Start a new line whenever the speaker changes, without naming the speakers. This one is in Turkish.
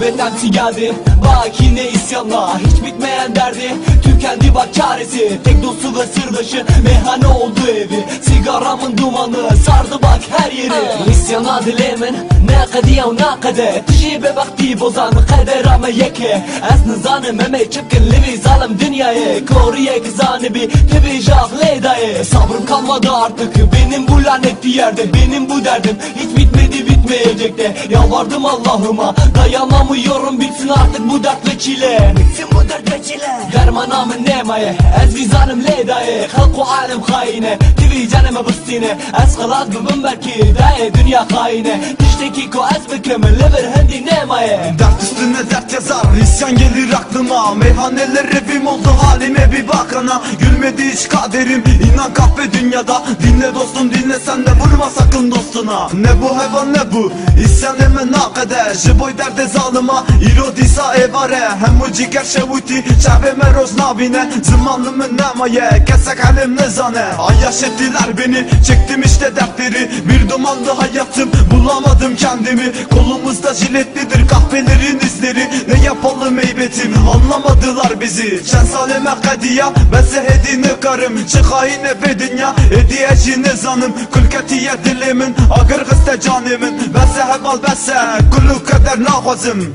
Nefretten geldi. Bak yine isyanla Hiç bitmeyen derdi. Tükendi bak çaresi Tek dostu ve sırdaşı. Meyhane oldu evi Sigaramın dumanı. Sardı bak her yeri. İsyana dilemin ve ne kade Tişibe vakti bozan Kaderame yeke. Ez nizanım eme çıkın Livi zalim dünyayı Koruye kızanı bir Tibi jahle daye Sabrım kalmadı artık Benim bu lanetli yerde Benim bu derdim. Hiç bitmedi de Yalvardım Allah'ıma. Dayanamıyorum bitsin artık bu dert ve çile. Bitsin bu dert ve çile Dermanamın nemaye Ez vizanım ledaye Halku alem haine. Tivi canıma bıstine Ez khalat bibim belki Daye dünya haine. Tişteki ko ez bikim Lever hendi nemaye
Dert üstüne dert yazar isyan gelir aklıma. Meyhaneler evim oldu halime bir bakana Gülmedi hiç kaderim inan kahve dünyada. Dinle dostum dinle sen de vurma sakın dostuna. Ne bu hayvan ne bu? İsyan hemen nakade Jiboy derde zalıma irodisa evare. Hem u ciger şevuti çave meroz nabine. Zamanımın nemaye kesek halim nezane Ayyaş ettiler beni çektim işte dertleri. Bir dumanlı hayatım bulamadım kendimi. Kolumuzda jiletlidir kahvelerin izleri. Ne yapalım eybetim anlamadılar bizi. Sen salime kadiya ben sehedine karım Çıkayine ve dünya hediyeci nizanım Kulketiye dilimin agır gıste canımın. Ben sehebal bese kullu kader nağazım